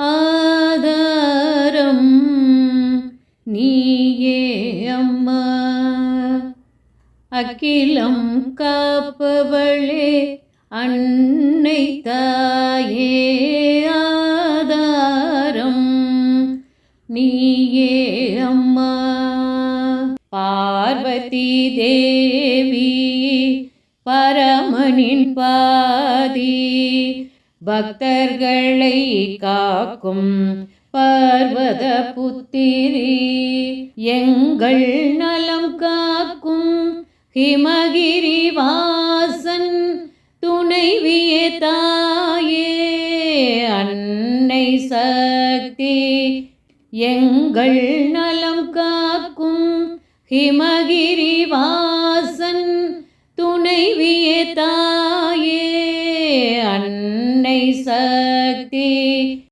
ஆதாரம். நீயே அம்மா. அகிலம் காப்பவளே அன்னை தாயே ஆதாரம். நீயே அம்மா. பார்வதி தேவி பரமனின் பாதி பக்தர்களை காக்கும் பார்வத புத்திரி எங்கள் நலம் காக்கும் ஹிமகிரி வாசன் துணைவியே தாயே அன்னை சக்தி எங்கள் நலம் காக்கும் ஹிமகிரி வாசன் தாயே அன்னை சக்தி